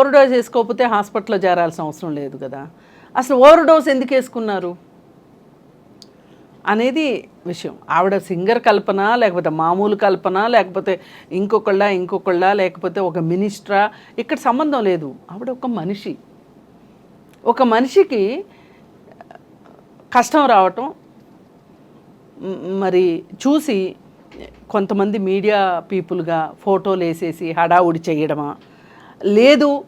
Over dose వేసుకోకపోతే హాస్పిటల్లో చేరాల్సిన అవసరం లేదు కదా. అసలు ఓవర్ డోస్ ఎందుకు వేసుకున్నారు? అనేది విషయం. ఆవిడ సింగర్ కల్పన లేకపోతే మామూలు కల్పన లేకపోతే ఇంకొకళ్ళ ఇంకొకళ్ళ లేకపోతే ఒక మినిస్ట్రా? ఇక్కడ సంబంధం లేదు. ఆవిడ ఒక మనిషి. ఒక మనిషికి కష్టం రావటం మరి చూసి కొంతమంది మీడియా పీపుల్గా ఫోటోలు వేసేసి హడావుడి చేయడమా? లేదు.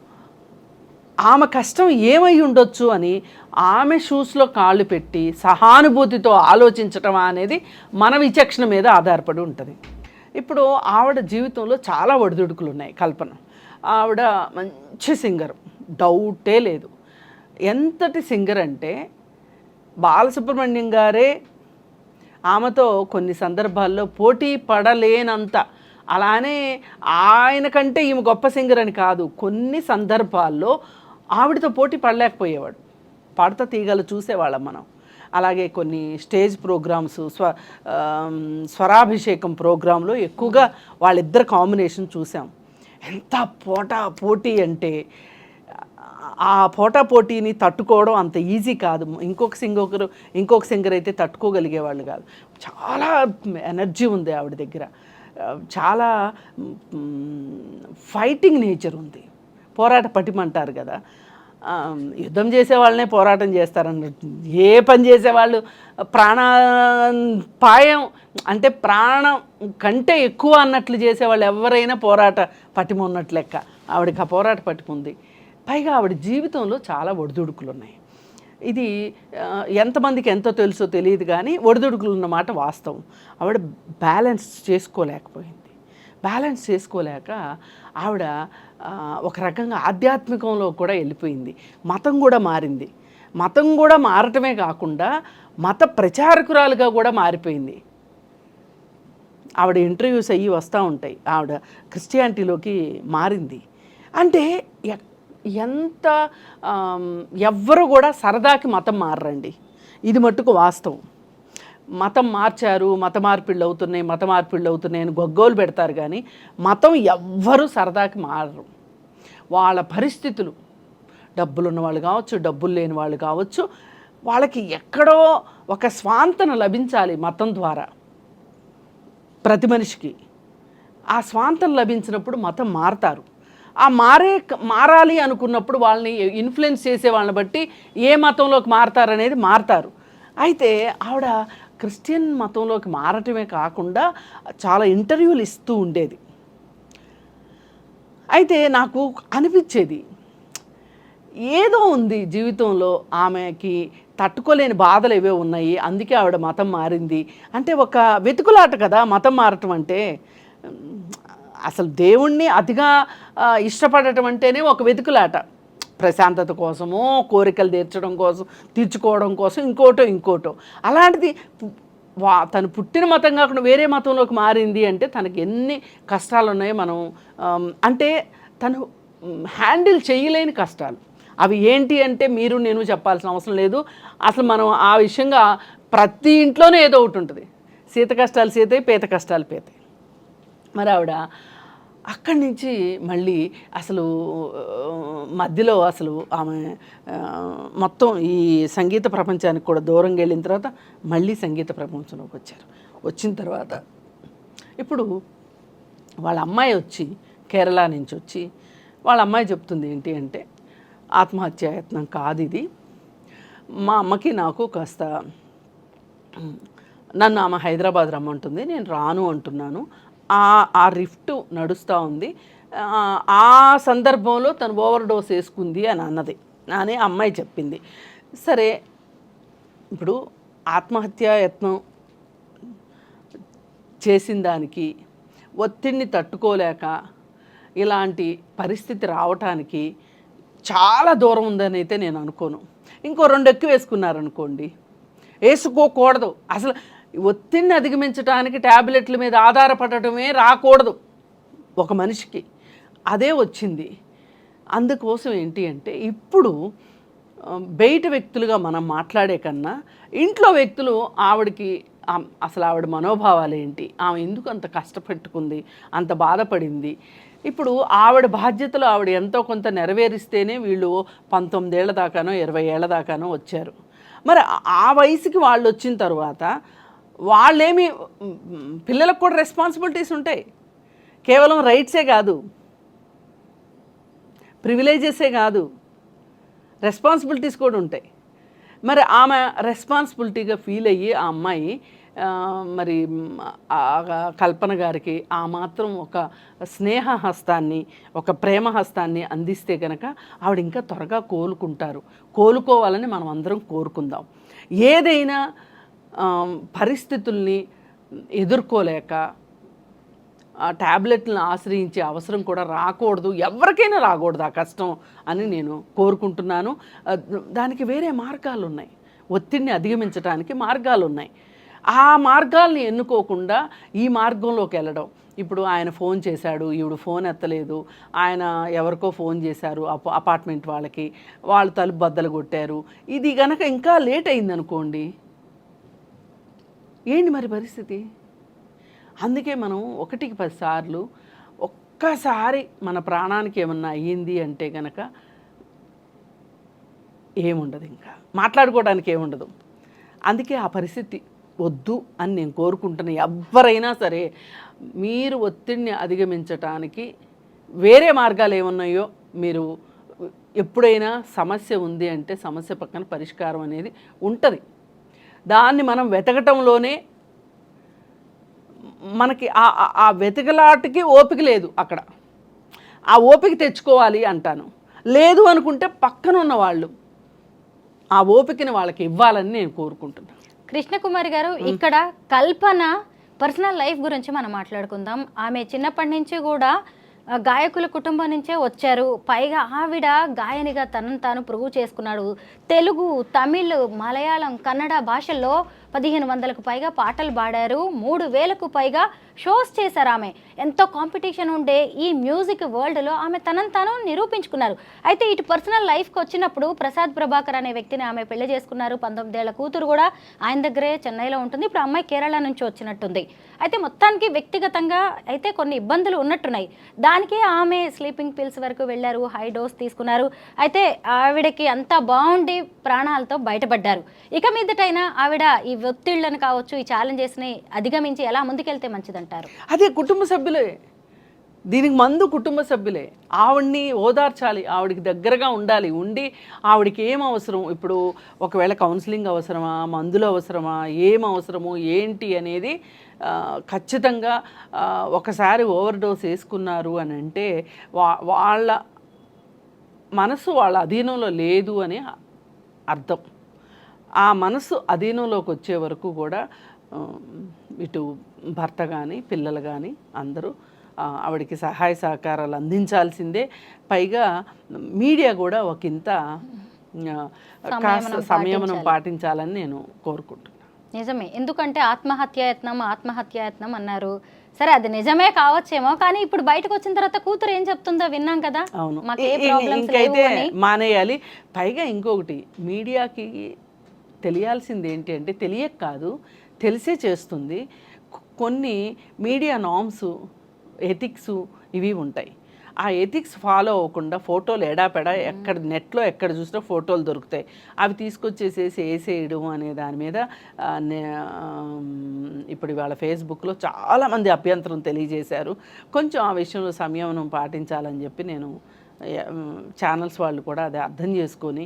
ఆమె కష్టం ఏమై ఉండొచ్చు అని ఆమె షూస్లో కాళ్ళు పెట్టి సహానుభూతితో ఆలోచించటం అనేది మన విచక్షణ మీద ఆధారపడి ఉంటుంది. ఇప్పుడు ఆవిడ జీవితంలో చాలా ఒడిదుడుకులు ఉన్నాయి కల్పన. ఆవిడ మంచి సింగర్. డౌటే లేదు. ఎంతటి సింగర్ అంటే బాలసుబ్రహ్మణ్యం గారే. ఆమెతో కొన్ని సందర్భాల్లో పోటీ పడలేనంత అలానే ఆయన కంటే ఈమె గొప్ప సింగర్ అని కాదు కొన్ని సందర్భాల్లో ఆవిడతో పోటీ పడలేకపోయేవాడు. పాడత తీగలు చూసేవాళ్ళం మనం. అలాగే కొన్ని స్టేజ్ ప్రోగ్రామ్స్ స్వ స్వరాభిషేకం ప్రోగ్రాంలో ఎక్కువగా వాళ్ళిద్దరు కాంబినేషన్ చూసాం. ఎంత పోటా పోటీ అంటే ఆ పోటా పోటీని తట్టుకోవడం అంత ఈజీ కాదు. ఇంకొక సింగర్ ఇంకొక సింగర్ అయితే తట్టుకోగలిగేవాళ్ళు కాదు. చాలా ఎనర్జీ ఉంది ఆవిడ దగ్గర. చాలా ఫైటింగ్ నేచర్ ఉంది. పోరాట పటిమంటారు కదా. యుద్ధం చేసే వాళ్ళనే పోరాటం చేస్తారన్నట్టు ఏ పని చేసేవాళ్ళు? ప్రాణ పాయం అంటే ప్రాణం కంటే ఎక్కువ అన్నట్లు చేసేవాళ్ళు ఎవరైనా పోరాట పటిమ ఉన్నట్లు లెక్క. ఆవిడకి ఆ పోరాట పటిమ ఉంది. పైగా ఆవిడ జీవితంలో చాలా ఒడిదుడుకులు ఉన్నాయి ఇది ఎంతమందికి ఎంతో తెలుసో తెలియదు కానీ ఒడిదుడుకులు ఉన్నమాట వాస్తవం. ఆవిడ బ్యాలెన్స్ చేసుకోలేకపోయింది. బ్యాలెన్స్ చేసుకోలేక ఆవిడ ఒక రకంగా ఆధ్యాత్మికంలో కూడా వెళ్ళిపోయింది. మతం కూడా మారింది. మతం కూడా మారటమే కాకుండా మత ప్రచారకురాలుగా కూడా మారిపోయింది. ఆవిడ ఇంటర్వ్యూస్ అయ్యి వస్తూ ఉంటాయి. ఆవిడ క్రిస్టియానిటీలోకి మారింది. అంటే ఎంత ఎవ్వరు కూడా సరదాకి మతం మారరండి. ఇది మట్టుకు వాస్తవం. మతం మార్చారు మత మార్పిళ్ళు అవుతున్నాయి మత మార్పిళ్ళు అవుతున్నాయి అని గొగ్గోలు పెడతారు కానీ మతం ఎవ్వరూ సరదాకి మారరు. వాళ్ళ పరిస్థితులు డబ్బులున్న వాళ్ళు కావచ్చు డబ్బులు లేని వాళ్ళు కావచ్చు వాళ్ళకి ఎక్కడో ఒక స్వాంతన లభించాలి మతం ద్వారా. ప్రతి మనిషికి ఆ స్వాంతం లభించినప్పుడు మతం మారతారు. ఆ మారే మారాలి అనుకున్నప్పుడు వాళ్ళని ఇన్ఫ్లుయెన్స్ చేసే వాళ్ళని బట్టి ఏ మతంలోకి మారతారనేది మారతారు. అయితే ఆవిడ క్రిస్టియన్ మతంలోకి మారటమే కాకుండా చాలా ఇంటర్వ్యూలు ఇస్తూ ఉండేది. అయితే నాకు అనిపించేది ఏదో ఉంది జీవితంలో ఆమెకి తట్టుకోలేని బాధలు ఏవో ఉన్నాయి అందుకే ఆవిడ మతం మారింది. అంటే ఒక వెతుకులాట కదా మతం మారటం అంటే అసలు దేవుణ్ణి అతిగా ఇష్టపడటం అంటేనే ఒక వెతుకులాట. ప్రశాంతత కోసమో కోరికలు తీర్చడం కోసం తీర్చుకోవడం కోసం ఇంకోటో ఇంకోటో. అలాంటిది వా తను పుట్టిన మతం కాకుండా వేరే మతంలోకి మారింది అంటే తనకి ఎన్ని కష్టాలు ఉన్నాయో మనం అంటే తను హ్యాండిల్ చేయలేని కష్టాలు. అవి ఏంటి అంటే మీరు నేను చెప్పాల్సిన అవసరం లేదు. అసలు మనం ఆ విషయంగా ప్రతి ఇంట్లోనే ఏదో ఒకటి ఉంటుంది. సీత కష్టాలు సీతే పేత కష్టాలు పేతే మరి ఆవిడ అక్కడి నుంచి మళ్ళీ అసలు మధ్యలో అసలు ఆమె మొత్తం ఈ సంగీత ప్రపంచానికి కూడా దూరంగా వెళ్ళిన తర్వాత మళ్ళీ సంగీత ప్రపంచంలోకి వచ్చారు. వచ్చిన తర్వాత ఇప్పుడు వాళ్ళ అమ్మాయి వచ్చి కేరళ నుంచి వచ్చి వాళ్ళ అమ్మాయి చెప్తుంది ఏంటి అంటే ఆత్మహత్యాయత్నం కాదు ఇది. మా అమ్మకి నాకు కాస్త నన్ను ఆమె హైదరాబాద్ రమ్మంటుంది నేను రాను అంటున్నాను. ఆ ఆ రిఫ్ట్ నడుస్తూ ఉంది. ఆ, సందర్భంలో తను ఓవర్ డోస్ వేసుకుంది అని అన్నది. అని అమ్మాయి చెప్పింది. సరే ఇప్పుడు ఆత్మహత్యా యత్నం చేసిన దానికి ఒత్తిడిని తట్టుకోలేక ఇలాంటి పరిస్థితి రావటానికి చాలా దూరం ఉందని అయితే నేను అనుకోను. ఇంకో రెండు ఎక్కువ వేసుకున్నారనుకోండి వేసుకోకూడదు. అసలు ఒత్తిడిని అధిగమించడానికి ట్యాబ్లెట్ల మీద ఆధారపడటమే రాకూడదు ఒక మనిషికి. అదే వచ్చింది. అందుకోసం ఏంటి అంటే ఇప్పుడు బయట వ్యక్తులుగా మనం మాట్లాడే కన్నా ఇంట్లో వ్యక్తులు ఆవిడకి అసలు ఆవిడ మనోభావాలు ఏంటి? ఆమె ఎందుకు అంత కష్టపెట్టుకుంది? అంత బాధపడింది? ఇప్పుడు ఆవిడ బాధ్యతలు ఆవిడ ఎంతో కొంత నెరవేరిస్తేనే వీళ్ళు పంతొమ్మిదేళ్ళ దాకానో ఇరవై ఏళ్ళ దాకానో వచ్చారు. మరి ఆ వయసుకి వాళ్ళు వచ్చిన తర్వాత వాళ్ళేమి పిల్లలకు కూడా రెస్పాన్సిబిలిటీస్ ఉంటాయి. కేవలం రైట్సే కాదు. ప్రివిలేజెసే కాదు. రెస్పాన్సిబిలిటీస్ కూడా ఉంటాయి. మరి ఆమె రెస్పాన్సిబిలిటీగా ఫీల్ అయ్యి ఆ అమ్మాయి మరి కల్పన గారికి ఆ మాత్రం ఒక స్నేహ హస్తాన్ని ఒక ప్రేమ హస్తాన్ని అందిస్తే కనుక ఆవిడ ఇంకా త్వరగా కోలుకుంటారు. కోలుకోవాలని మనం అందరం కోరుకుందాం. ఏదైనా పరిస్థితుల్ని ఎదుర్కోలేక ఆ ట్యాబ్లెట్లను ఆశ్రయించే అవసరం కూడా రాకూడదు. ఎవరికైనా రాకూడదు ఆ కష్టం అని నేను కోరుకుంటున్నాను. దానికి వేరే మార్గాలు ఉన్నాయి ఒత్తిడిని అధిగమించడానికి మార్గాలు ఉన్నాయి ఆ మార్గాల్ని ఎన్నుకోకుండా ఈ మార్గంలోకి వెళ్ళడం. ఇప్పుడు ఆయన ఫోన్ చేశాడు ఈవిడు ఫోన్ ఎత్తలేదు ఆయన ఎవరికో ఫోన్ చేశారు అప్ అపార్ట్మెంట్ వాళ్ళకి వాళ్ళు తలుపు బద్దలు కొట్టారు. ఇది గనక ఇంకా లేట్ అయిందనుకోండి ఏంటి మరి పరిస్థితి? అందుకే మనం ఒకటికి పదిసార్లు ఒక్కసారి మన ప్రాణానికి ఏమన్నా అయ్యింది అంటే కనుక ఏముండదు ఇంకా. మాట్లాడుకోవడానికి ఏముండదు. అందుకే ఆ పరిస్థితి వద్దు అని నేను కోరుకుంటున్నా ఎవరైనా సరే మీరు ఒత్తిడిని అధిగమించటానికి వేరే మార్గాలు ఏమున్నాయో మీరు ఎప్పుడైనా సమస్య ఉంది అంటే సమస్య పక్కన పరిష్కారం అనేది ఉంటుంది. దాన్ని మనం వెతకటంలోనే మనకి ఆ- వెతకలాటకి ఓపిక లేదు అక్కడ. ఆ ఓపిక తెచ్చుకోవాలి అంటాను. లేదు అనుకుంటే పక్కన ఉన్న వాళ్ళు ఆ ఓపికని వాళ్ళకి ఇవ్వాలని నేను కోరుకుంటున్నాను కృష్ణకుమారి గారు ఇక్కడ కల్పన పర్సనల్ లైఫ్ గురించి మనం మాట్లాడుకుందాం. ఆమె చిన్నప్పటి నుంచి కూడా గాయకుల కుటుంబం నుంచే వచ్చారు. పైగా ఆవిడ గాయనిగా తనను తాను ప్రూవ్ చేసుకున్నాడు. తెలుగు తమిళ్ మలయాళం కన్నడ భాషల్లో పదిహేను వందలకు పైగా పాటలు పాడారు. మూడు వేలకు పైగా షోస్ చేశారు ఆమె. ఎంతో కాంపిటీషన్ ఉండే ఈ మ్యూజిక్ వరల్డ్లో ఆమె తనను తాను నిరూపించుకున్నారు. అయితే ఇటు పర్సనల్ లైఫ్కి వచ్చినప్పుడు ప్రసాద్ ప్రభాకర్ అనే వ్యక్తిని ఆమె పెళ్ళి చేసుకున్నారు. పంతొమ్మిదేళ్ళ కూతురు కూడా ఆయన దగ్గరే చెన్నైలో ఉంటుంది. ఇప్పుడు అమ్మాయి కేరళ నుంచి వచ్చినట్టుంది. అయితే మొత్తానికి వ్యక్తిగతంగా అయితే కొన్ని ఇబ్బందులు ఉన్నట్టున్నాయి. దానికే ఆమె స్లీపింగ్ పిల్స్ వరకు వెళ్ళారు. హై డోస్ తీసుకున్నారు. అయితే ఆవిడకి అంతా బాగుండి ప్రాణాలతో బయటపడ్డారు. ఇక మీదటైనా ఆవిడ ఈ ఒత్తిళ్ళను కావచ్చు ఈ ఛాలెంజెస్ని అధిగమించి ఎలా ముందుకెళ్తే అంటారు. అదే కుటుంబ సభ్యులే. దీనికి మందు కుటుంబ సభ్యులే. ఆవిడ్ని ఓదార్చాలి. ఆవిడకి దగ్గరగా ఉండాలి. ఉండి ఆవిడకి ఏం అవసరం? ఇప్పుడు ఒకవేళ కౌన్సిలింగ్ అవసరమా? మందులు అవసరమా? ఏం అవసరము? ఏంటి అనేది ఖచ్చితంగా ఒకసారి ఓవర్ డోస్ వేసుకున్నారు అని అంటే వా వాళ్ళ మనసు వాళ్ళ అధీనంలో లేదు అని అర్థం. ఆ మనసు అధీనంలోకి వచ్చే వరకు కూడా ఇటు భర్త కానీ పిల్లలు కానీ అందరూ ఆవిడకి సహాయ సహకారాలు అందించాల్సిందే. పైగా మీడియా కూడా ఒక ఇంత కాస్త సంయమనం పాటించాలని నేను కోరుకుంటున్నాను నిజమే. ఎందుకంటే ఆత్మహత్యాయత్నం ఆత్మహత్యాయత్నం అన్నారు. సరే అది నిజమే కావచ్చేమో కానీ ఇప్పుడు బయటకు వచ్చిన తర్వాత కూతురు ఏం చెప్తుందో విన్నాం కదా. అవును. ఇంకైతే మానేయాలి. పైగా ఇంకొకటి మీడియాకి తెలియాల్సింది ఏంటి అంటే తెలియక కాదు తెలిసే చేస్తుంది. కొన్ని మీడియా నామ్స్ ఎథిక్స్ ఇవి ఉంటాయి. ఆ ఎథిక్స్ ఫాలో అవ్వకుండా ఫోటోలు ఎడాపెడా ఎక్కడ నెట్లో ఎక్కడ చూసినా ఫోటోలు దొరుకుతాయి. అవి తీసుకొచ్చేసేసి వేసేయడం అనే దాని మీద ఇప్పుడు ఇవాళ ఫేస్బుక్లో చాలామంది అభ్యంతరం తెలియజేశారు. కొంచెం ఆ విషయంలో సంయమనం పాటించాలని చెప్పి నేను ఛానల్స్ వాళ్ళు కూడా అది అర్థం చేసుకొని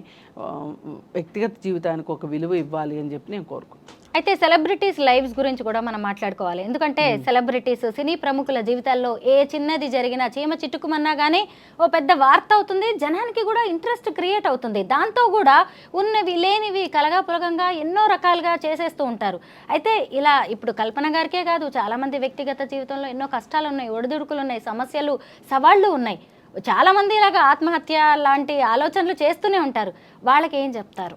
వ్యక్తిగత జీవితానికి ఒక విలువ ఇవ్వాలి అని చెప్పి నేను కోరుకుంటున్నాను. అయితే సెలబ్రిటీస్ లైవ్స్ గురించి కూడా మనం మాట్లాడుకోవాలి. ఎందుకంటే సెలబ్రిటీస్ సినీ ప్రముఖుల జీవితాల్లో ఏ చిన్నది జరిగినా చీమ చిట్టుకుమన్నా కానీ ఓ పెద్ద వార్త అవుతుంది జనానికి కూడా ఇంట్రెస్ట్ క్రియేట్ అవుతుంది. దాంతో కూడా ఉన్నవి లేనివి కలగాపులగంగా ఎన్నో రకాలుగా చేసేస్తూ ఉంటారు. అయితే ఇలా ఇప్పుడు కల్పన గారికే కాదు చాలామంది వ్యక్తిగత జీవితంలో ఎన్నో కష్టాలు ఉన్నాయి ఒడిదుడుకులు ఉన్నాయి సమస్యలు సవాళ్ళు ఉన్నాయి. చాలామంది ఇలాగ ఆత్మహత్య లాంటి ఆలోచనలు చేస్తూనే ఉంటారు. వాళ్ళకి ఏం చెప్తారు?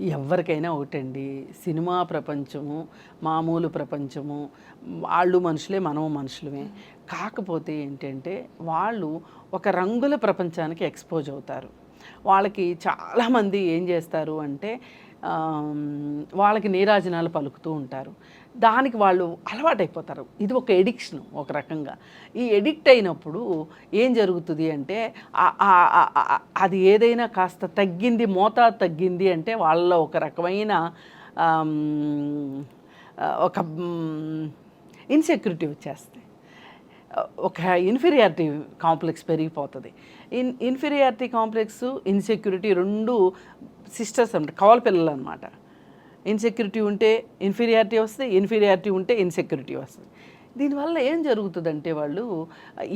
ఎవరికైనా ఒకటండి. సినిమా ప్రపంచము మామూలు ప్రపంచము వాళ్ళు మనుషులే మనము మనుషులమే. కాకపోతే ఏంటంటే వాళ్ళు ఒక రంగుల ప్రపంచానికి ఎక్స్పోజ్ అవుతారు. వాళ్ళకి చాలామంది ఏం చేస్తారు అంటే వాళ్ళకి నీరాజనాలు పలుకుతూ ఉంటారు. దానికి వాళ్ళు అలవాటైపోతారు. ఇది ఒక ఎడిక్షన్ ఒక రకంగా. ఈ ఎడిక్ట్ అయినప్పుడు ఏం జరుగుతుంది అంటే అది ఏదైనా కాస్త తగ్గింది మోతాదు తగ్గింది అంటే వాళ్ళలో ఒక రకమైన ఒక ఇన్సెక్యూరిటీ వచ్చేస్తుంది ఒక ఇన్ఫీరియారిటీ కాంప్లెక్స్ పెరిగిపోతుంది. ఇన్ ఇన్ఫీరియారిటీ కాంప్లెక్స్ ఇన్సెక్యూరిటీ రెండు సిస్టర్స్ అంటే కవల పిల్లలు అనమాట ఇన్సెక్యూరిటీ ఉంటే ఇన్ఫీరియారిటీ వస్తుంది ఇన్ఫీరియారిటీ ఉంటే ఇన్సెక్యూరిటీ వస్తుంది. దీనివల్ల ఏం జరుగుతుందంటే వాళ్ళు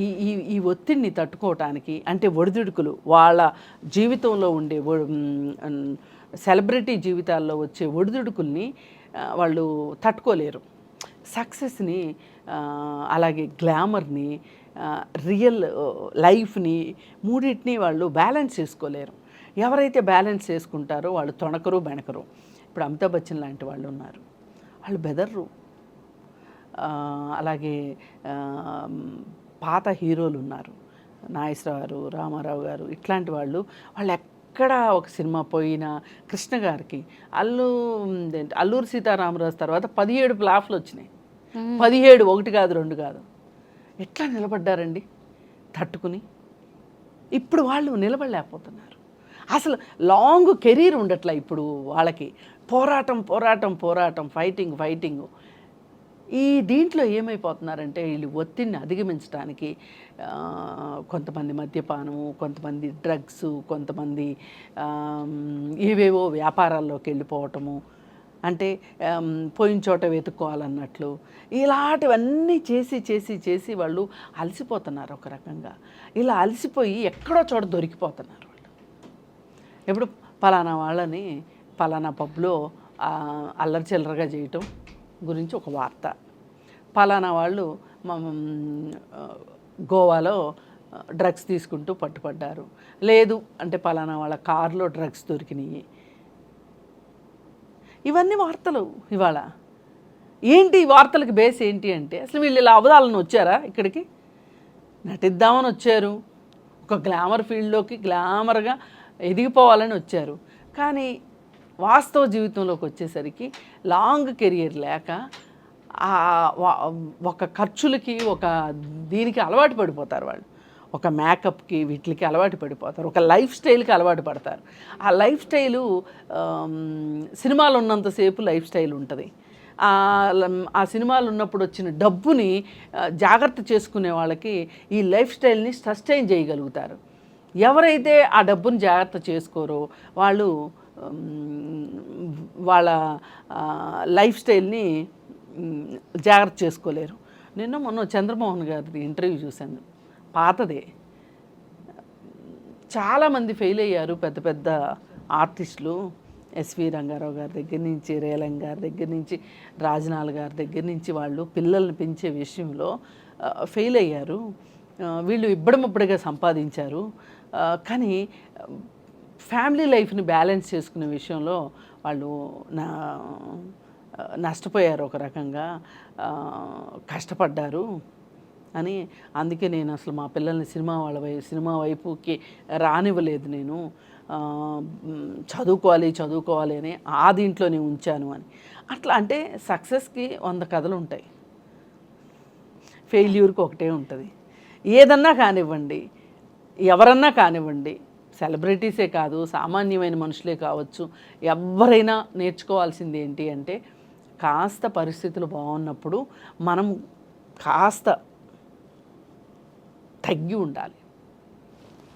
ఈ ఈ ఈ ఒత్తిడిని తట్టుకోవటానికి అంటే ఒడిదుడుకులు వాళ్ళ జీవితంలో ఉండే సెలబ్రిటీ జీవితాల్లో వచ్చే ఒడిదుడుకుల్ని వాళ్ళు తట్టుకోలేరు. సక్సెస్ని అలాగే గ్లామర్ని రియల్ లైఫ్ని మూడింటిని వాళ్ళు బ్యాలెన్స్ చేసుకోలేరు. ఎవరైతే బ్యాలెన్స్ చేసుకుంటారో వాళ్ళు తొణకరు బెణకరు. ఇప్పుడు అమితాబ్ బచ్చన్ లాంటి వాళ్ళు ఉన్నారు. వాళ్ళు బెదర్రు. అలాగే పాత హీరోలు ఉన్నారు. నాగేశ్వరరావు గారు రామారావు గారు ఇట్లాంటి వాళ్ళు. వాళ్ళు ఎక్కడ ఒక సినిమా పోయినా కృష్ణ గారికి అల్లు ఏంటి, అల్లూరి సీతారామరాజు తర్వాత పదిహేడు ఫ్లాప్లు వచ్చినాయి. పదిహేడు ఒకటి కాదు రెండు కాదు. ఎట్లా నిలబడ్డారండి? తట్టుకుని. ఇప్పుడు వాళ్ళు నిలబడలేకపోతున్నారు. అసలు లాంగ్ కెరీర్ ఉండట్లే ఇప్పుడు వాళ్ళకి. పోరాటం పోరాటం పోరాటం ఫైటింగ్ ఫైటింగ్. ఈ దీంట్లో ఏమైపోతున్నారంటే వీళ్ళు ఒత్తిడిని అధిగమించడానికి కొంతమంది మద్యపానము కొంతమంది డ్రగ్స్ కొంతమంది ఏవేవో వ్యాపారాల్లోకి వెళ్ళిపోవటము. అంటే పోయిన చోట వెతుక్కోవాలన్నట్లు. ఇలాంటివన్నీ చేసి చేసి చేసి వాళ్ళు అలసిపోతున్నారు ఒక రకంగా. ఇలా అలసిపోయి ఎక్కడో చోట దొరికిపోతున్నారు. ఇప్పుడు పలానా వాళ్ళని పలానా పబ్లో అల్లరి చిల్లరగా చేయటం గురించి ఒక వార్త. పలానా వాళ్ళు గోవాలో డ్రగ్స్ తీసుకుంటూ పట్టుపడ్డారు. లేదు అంటే పలానా వాళ్ళ కారులో డ్రగ్స్ దొరికినాయి ఇవన్నీ వార్తలు ఇవాళ. ఏంటి వార్తలకు బేస్ ఏంటి అంటే అసలు వీళ్ళు ఇలా అవదాలని వచ్చారా ఇక్కడికి? నటిద్దామని వచ్చారు. ఒక గ్లామర్ ఫీల్డ్లోకి గ్లామర్గా ఎదిగిపోవాలని వచ్చారు. కానీ వాస్తవ జీవితంలోకి వచ్చేసరికి లాంగ్ కెరియర్ లేక ఒక ఖర్చులకి ఒక దీనికి అలవాటు పడిపోతారు వాళ్ళు. ఒక మేకప్కి వీటికి అలవాటు పడిపోతారు. ఒక లైఫ్ స్టైల్కి అలవాటు పడతారు. ఆ లైఫ్ స్టైలు సినిమాలు ఉన్నంతసేపు లైఫ్ స్టైల్ ఉంటుంది. ఆ సినిమాలు ఉన్నప్పుడు వచ్చిన డబ్బుని జాగ్రత్త చేసుకునే వాళ్ళకి ఈ లైఫ్ స్టైల్ని సస్టైన్ చేయగలుగుతారు. ఎవరైతే ఆ డబ్బుని జాగ్రత్త చేసుకోరో వాళ్ళు వాళ్ళ లైఫ్ స్టైల్ని జాగ్రత్త చేసుకోలేరు. నిన్న మొన్న చంద్రమోహన్ గారిది ఇంటర్వ్యూ చూశాను. పాతదే. చాలామంది ఫెయిల్ అయ్యారు పెద్ద పెద్ద ఆర్టిస్టులు. ఎస్వి రంగారావు గారి దగ్గర నుంచి రేలం గారి దగ్గర నుంచి రాజనాల్ గారి దగ్గర నుంచి వాళ్ళు పిల్లల్ని పెంచే విషయంలో ఫెయిల్ అయ్యారు. వీళ్ళు ఇబ్బడముబ్బడిగా సంపాదించారు. కానీ ఫ్యామిలీ లైఫ్ని బ్యాలెన్స్ చేసుకునే విషయంలో వాళ్ళు నా నష్టపోయారు ఒక రకంగా. కష్టపడ్డారు అని అందుకే నేను అసలు మా పిల్లల్ని సినిమా వాళ్ళ వై సినిమా వైపుకి రానివ్వలేదు నేను. చదువుకోవాలి చదువుకోవాలి అని ఆ దీంట్లోనే ఉంచాను అని. అట్లా అంటే సక్సెస్కి వంద కథలు ఉంటాయి. ఫెయిల్యూర్కి ఒకటే ఉంటుంది. ఏదన్నా కానివ్వండి ఎవరన్నా కానివ్వండి సెలబ్రిటీసే కాదు సామాన్యమైన మనుషులే కావచ్చు ఎవరైనా నేర్చుకోవాల్సింది ఏంటి అంటే కాస్త పరిస్థితులు బాగున్నప్పుడు మనం కాస్త తగ్గి ఉండాలి.